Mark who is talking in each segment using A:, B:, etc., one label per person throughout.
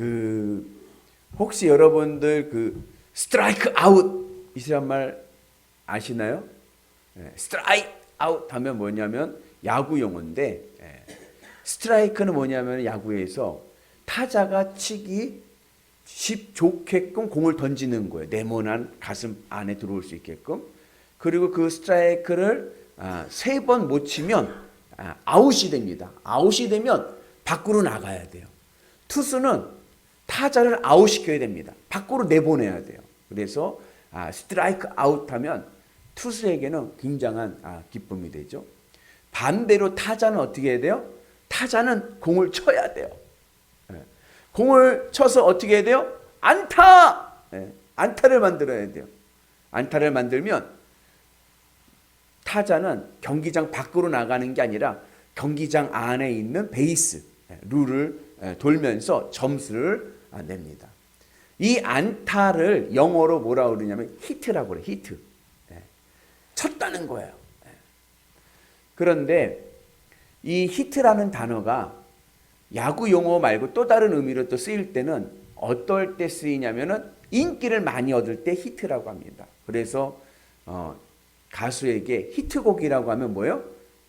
A: 그 혹시 여러분들 그 스트라이크 아웃 이란 말 아시나요? 예, 스트라이크 아웃 하면 뭐냐면 야구 용어인데 예, 스트라이크는 뭐냐면 야구에서 타자가 치기 쉽 좋게끔 공을 던지는 거예요. 네모난 가슴 안에 들어올 수 있게끔. 그리고 그 스트라이크를 아, 세번 못 치면 아, 아웃이 됩니다. 아웃이 되면 밖으로 나가야 돼요. 투수는 타자를 아웃시켜야 됩니다. 밖으로 내보내야 돼요. 그래서 아, 스트라이크 아웃하면 투수에게는 굉장한 아, 기쁨이 되죠. 반대로 타자는 어떻게 해야 돼요? 타자는 공을 쳐야 돼요. 예. 공을 쳐서 어떻게 해야 돼요? 안타! 예, 안타를 만들어야 돼요. 안타를 만들면 타자는 경기장 밖으로 나가는 게 아니라 경기장 안에 있는 베이스, 예, 룰을 예, 돌면서 점수를 아, 냅니다. 이 안타를 영어로 뭐라 그러냐면 히트라고 그래요. 히트. 예. 쳤다는 거예요. 예. 그런데 이 히트라는 단어가 야구 용어 말고 또 다른 의미로 또 쓰일 때는 어떨 때 쓰이냐면은 인기를 많이 얻을 때 히트라고 합니다. 그래서 어, 가수에게 히트곡이라고 하면 뭐예요?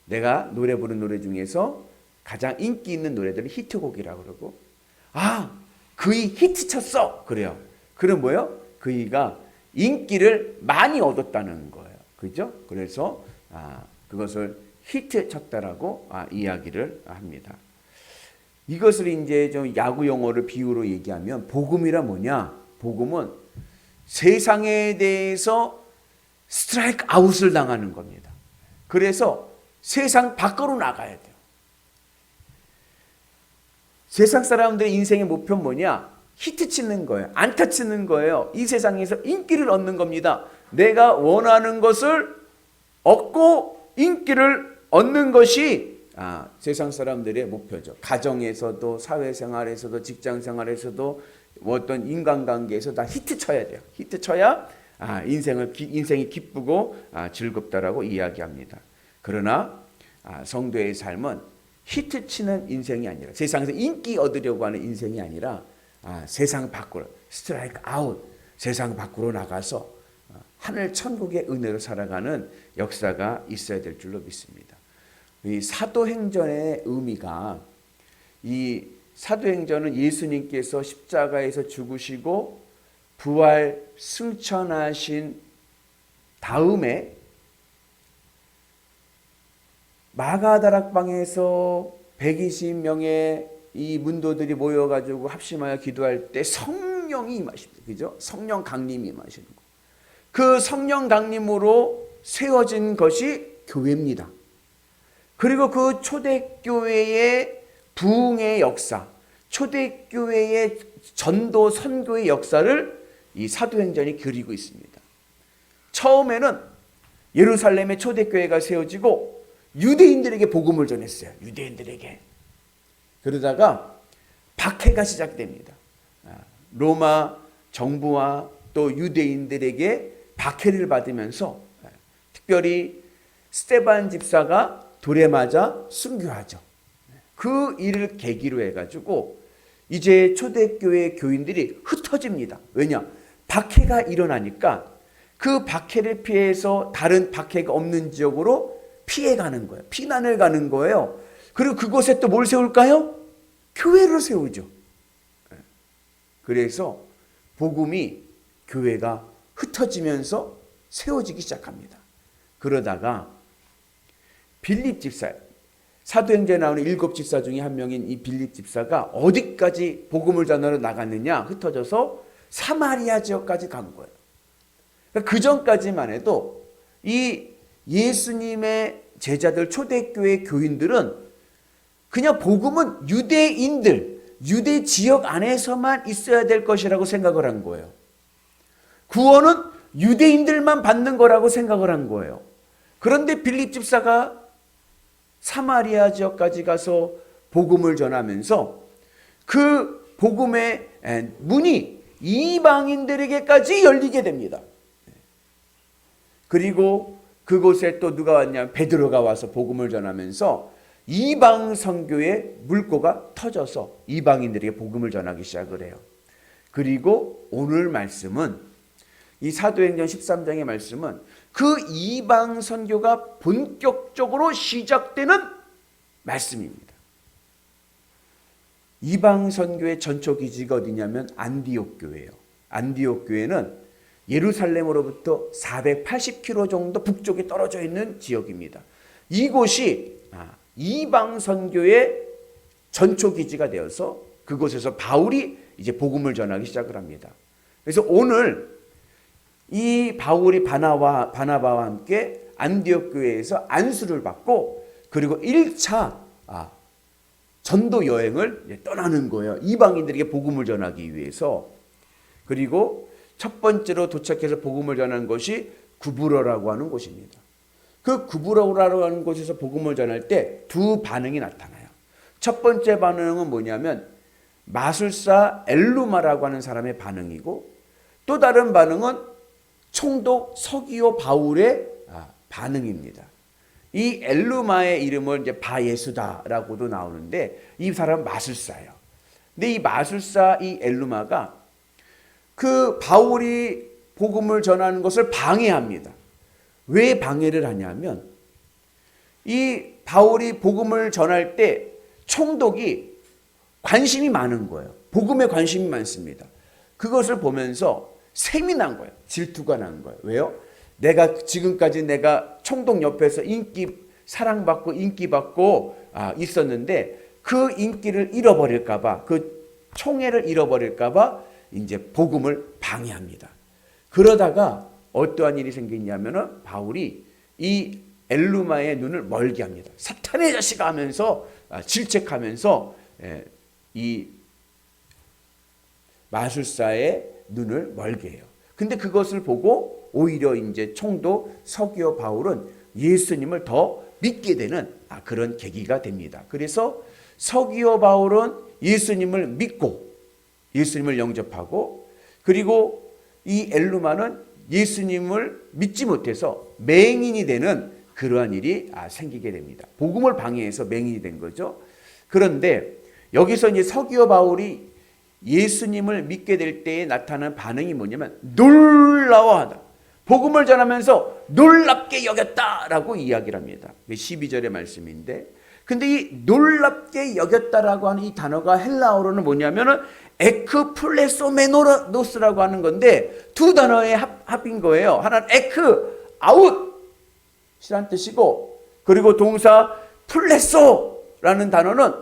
A: 내가 노래 부른 노래 중에서 가장 인기 있는 노래들을 히트곡이라고 그러고 아 그이 히트 쳤어 그래요. 그럼 뭐예요? 그이가 인기를 많이 얻었다는 거예요. 그죠? 그래서 아, 그것을 히트 쳤다라고 아, 이야기를 합니다. 이것을 이제 좀 야구 용어를 비유로 얘기하면 복음이란 뭐냐? 복음은 세상에 대해서 스트라이크 아웃을 당하는 겁니다. 그래서 세상 밖으로 나가야 돼요. 세상 사람들의 인생의 목표는 뭐냐? 히트 치는 거예요. 안타 치는 거예요. 이 세상에서 인기를 얻는 겁니다. 내가 원하는 것을 얻고 인기를 얻는 것이 아, 세상 사람들의 목표죠. 가정에서도 사회생활에서도 직장생활에서도 뭐 어떤 인간관계에서 다 히트 쳐야 돼요. 히트 쳐야 아, 인생을 기, 인생이 기쁘고 아, 즐겁다라고 이야기합니다. 그러나 아, 성도의 삶은 히트 치는 인생이 아니라 세상에서 인기 얻으려고 하는 인생이 아니라 아, 세상 밖으로 스트라이크 아웃 세상 밖으로 나가서 어, 하늘 천국의 은혜로 살아가는 역사가 있어야 될 줄로 믿습니다. 이 사도행전의 의미가 이 사도행전은 예수님께서 십자가에서 죽으시고 부활 승천하신 다음에 마가다락방에서 120명의 이 문도들이 모여가지고 합심하여 기도할 때 성령이 임하십니다. 그죠? 성령 강림이 임하시는 거. 그 성령 강림으로 세워진 것이 교회입니다. 그리고 그 초대교회의 부흥의 역사, 초대교회의 전도 선교의 역사를 이 사도행전이 그리고 있습니다. 처음에는 예루살렘의 초대교회가 세워지고 유대인들에게 복음을 전했어요. 유대인들에게. 그러다가 박해가 시작됩니다. 아, 로마 정부와 또 유대인들에게 박해를 받으면서 아, 특별히 스테반 집사가 돌에 맞아 순교하죠. 그 일을 계기로 해가지고 이제 초대교회 교인들이 흩어집니다. 왜냐? 박해가 일어나니까 그 박해를 피해서 다른 박해가 없는 지역으로 피해가는 거예요. 피난을 가는 거예요. 그리고 그곳에 또 뭘 세울까요? 교회를 세우죠. 그래서 복음이 교회가 흩어지면서 세워지기 시작합니다. 그러다가 빌립 집사, 사도행전에 나오는 일곱 집사 중에 한 명인 이 빌립 집사가 어디까지 복음을 전하러 나갔느냐 흩어져서 사마리아 지역까지 간 거예요. 그 전까지만 해도 이 예수님의 제자들 초대교회 교인들은 그냥 복음은 유대인들, 유대 지역 안에서만 있어야 될 것이라고 생각을 한 거예요. 구원은 유대인들만 받는 거라고 생각을 한 거예요. 그런데 빌립 집사가 사마리아 지역까지 가서 복음을 전하면서 그 복음의 문이 이방인들에게까지 열리게 됩니다. 그리고 그곳에 또 누가 왔냐? 베드로가 와서 복음을 전하면서 이방 선교의 물꼬가 터져서 이방인들에게 복음을 전하기 시작을 해요. 그리고 오늘 말씀은 이 사도행전 13장의 말씀은 그 이방 선교가 본격적으로 시작되는 말씀입니다. 이방 선교의 전초 기지가 어디냐면 안디옥 교회예요. 안디옥 교회는 예루살렘으로부터 480km 정도 북쪽에 떨어져 있는 지역입니다. 이곳이 아, 이방 선교의 전초 기지가 되어서 그곳에서 바울이 이제 복음을 전하기 시작을 합니다. 그래서 오늘 이 바울이 바나와 바나바와 함께 안디옥 교회에서 안수를 받고 그리고 1차 아, 전도 여행을 떠나는 거예요. 이방인들에게 복음을 전하기 위해서. 그리고 첫 번째로 도착해서 복음을 전하는 것이 구브러라고 하는 곳입니다. 그 구브러라고 하는 곳에서 복음을 전할 때 두 반응이 나타나요. 첫 번째 반응은 뭐냐면 마술사 엘루마라고 하는 사람의 반응이고 또 다른 반응은 총독 서기오 바울의 아, 반응입니다. 이 엘루마의 이름을 이제 바예수다라고도 나오는데 이 사람 마술사예요. 근데 이 마술사 이 엘루마가 그 바울이 복음을 전하는 것을 방해합니다. 왜 방해를 하냐면 이 바울이 복음을 전할 때 총독이 관심이 많은 거예요. 복음에 관심이 많습니다. 그것을 보면서 셈이 난 거예요. 질투가 난 거예요. 왜요? 내가 지금까지 내가 총독 옆에서 인기 사랑받고 인기받고 아, 있었는데 그 인기를 잃어버릴까봐 그 총애를 잃어버릴까봐 이제 복음을 방해합니다. 그러다가 어떠한 일이 생겼냐면은 바울이 이 엘루마의 눈을 멀게 합니다. 사탄의 자식아 하면서 아, 질책하면서 예, 이 마술사의 눈을 멀게 해요. 근데 그것을 보고 오히려 이제 총도 서기오 바울은 예수님을 더 믿게 되는 아, 그런 계기가 됩니다. 그래서 서기오 바울은 예수님을 믿고 예수님을 영접하고 그리고 이 엘루마는 예수님을 믿지 못해서 맹인이 되는 그러한 일이 아, 생기게 됩니다. 복음을 방해해서 맹인이 된 거죠. 그런데 여기서 이제 서기오 바울이 예수님을 믿게 될 때에 나타나는 반응이 뭐냐면 놀라워하다. 복음을 전하면서 놀랍게 여겼다라고 이야기를 합니다. 12절의 말씀인데 근데 이 놀랍게 여겼다라고 하는 이 단어가 헬라어로는 뭐냐면은 에크플레소메노스라고 하는 건데 두 단어의 합, 합인 거예요. 하나는 에크 아웃 이라는 뜻이고 그리고 동사 플레소라는 단어는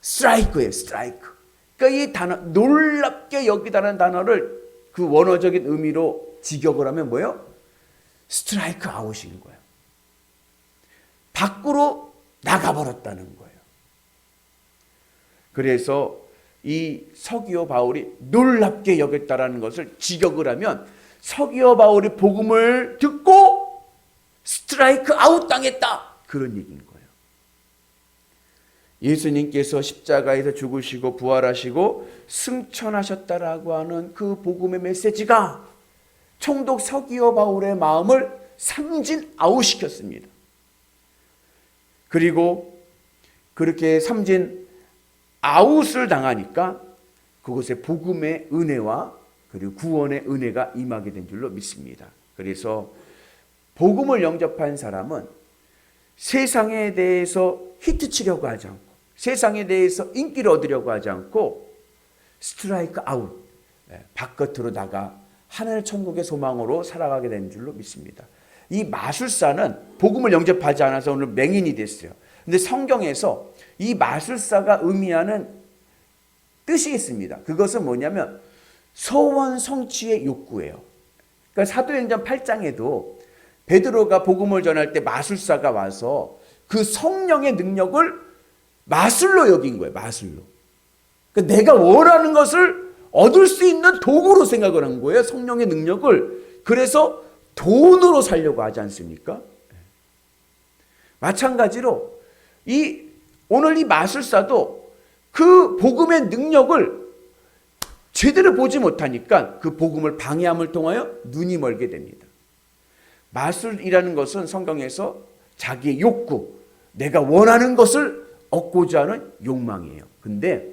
A: 스트라이크예요. 스트라이크. 그러니까 이 단어 놀랍게 여기다는 단어를 그 원어적인 의미로 직역을 하면 뭐예요? 스트라이크 아웃인 거예요. 밖으로 나가버렸다는 거예요. 그래서 이 서기오 바울이 놀랍게 여겼다라는 것을 직역을 하면 서기오 바울이 복음을 듣고 스트라이크 아웃 당했다. 그런 얘기인 거예요. 예수님께서 십자가에서 죽으시고 부활하시고 승천하셨다라고 하는 그 복음의 메시지가 총독 서기오 바울의 마음을 삼진 아웃시켰습니다. 그리고 그렇게 삼진 아웃을 당하니까 그곳에 복음의 은혜와 그리고 구원의 은혜가 임하게 된 줄로 믿습니다. 그래서 복음을 영접한 사람은 세상에 대해서 히트 치려고 하지 않고 세상에 대해서 인기를 얻으려고 하지 않고 스트라이크 아웃 예, 바깥으로 나가 하늘 천국의 소망으로 살아가게 된 줄로 믿습니다. 이 마술사는 복음을 영접하지 않아서 오늘 맹인이 됐어요. 근데 성경에서 이 마술사가 의미하는 뜻이 있습니다. 그것은 뭐냐면 소원 성취의 욕구예요. 그러니까 사도행전 8장에도 베드로가 복음을 전할 때 마술사가 와서 그 성령의 능력을 마술로 여긴 거예요. 마술로. 그러니까 내가 원하는 것을 얻을 수 있는 도구로 생각을 한 거예요. 성령의 능력을. 그래서 돈으로 살려고 하지 않습니까? 마찬가지로 이 오늘 이 마술사도 그 복음의 능력을 제대로 보지 못하니까 그 복음을 방해함을 통하여 눈이 멀게 됩니다. 마술이라는 것은 성경에서 자기의 욕구, 내가 원하는 것을 얻고자 하는 욕망이에요. 근데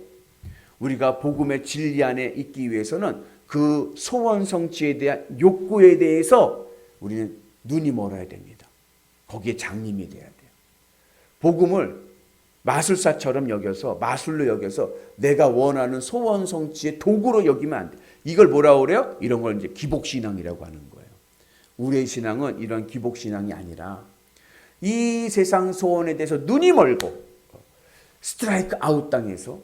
A: 우리가 복음의 진리 안에 있기 위해서는 그 소원 성취에 대한 욕구에 대해서 우리는 눈이 멀어야 됩니다. 거기에 장님이 돼요. 복음을 마술사처럼 여겨서 마술로 여겨서 내가 원하는 소원 성취의 도구로 여기면 안 돼. 이걸 뭐라고 그래요? 이런 걸 이제 기복 신앙이라고 하는 거예요. 우리의 신앙은 이런 기복 신앙이 아니라 이 세상 소원에 대해서 눈이 멀고 스트라이크 아웃 당해서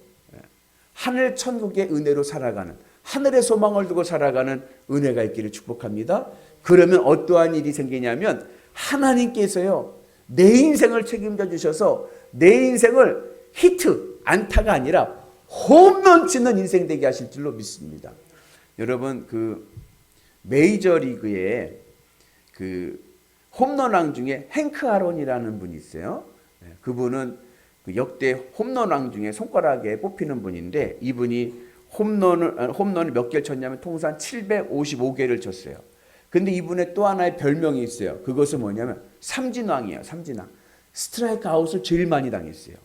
A: 하늘 천국의 은혜로 살아가는 하늘의 소망을 두고 살아가는 은혜가 있기를 축복합니다. 그러면 어떠한 일이 생기냐면 하나님께서요 내 인생을 책임져 주셔서 내 인생을 히트 안타가 아니라 홈런 치는 인생 되게 하실 줄로 믿습니다. 여러분 그 메이저 리그에 그 홈런왕 중에 행크 아론이라는 분이 있어요. 네, 그분은 그 역대 홈런왕 중에 손가락에 뽑히는 분인데 이분이 홈런을 아, 홈런을 몇 개를 쳤냐면 통산 755개를 쳤어요. 근데 이분의 또 하나의 별명이 있어요. 그것은 뭐냐면 삼진왕이에요. 삼진왕. 스트라이크 아웃을 제일 많이 당했어요.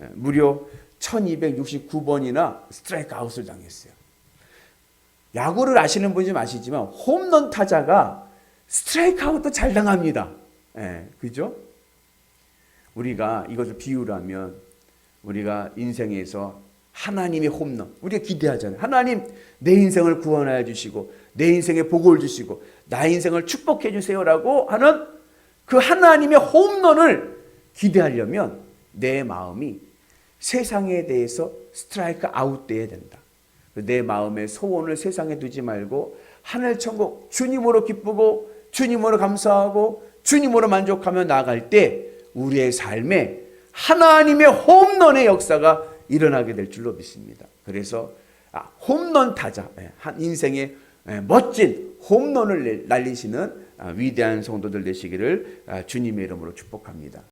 A: 예, 무려 1269번이나 스트라이크 아웃을 당했어요. 야구를 아시는 분이 좀 아시지만 홈런 타자가 스트라이크 아웃도 잘 당합니다. 예, 그죠? 우리가 이것을 비유라면 우리가 인생에서 하나님의 홈런 우리가 기대하잖아요. 하나님 내 인생을 구원하여 주시고 내 인생에 복을 주시고 나 인생을 축복해 주세요라고 하는 그 하나님의 홈런을 기대하려면 내 마음이 세상에 대해서 스트라이크 아웃돼야 된다. 내 마음의 소원을 세상에 두지 말고 하늘 천국 주님으로 기쁘고 주님으로 감사하고 주님으로 만족하며 나아갈 때 우리의 삶에 하나님의 홈런의 역사가 일어나게 될 줄로 믿습니다. 그래서 아, 홈런 타자, 예, 한 인생의 예, 멋진 홈런을 날리시는 아, 위대한 성도들 되시기를 아, 주님의 이름으로 축복합니다.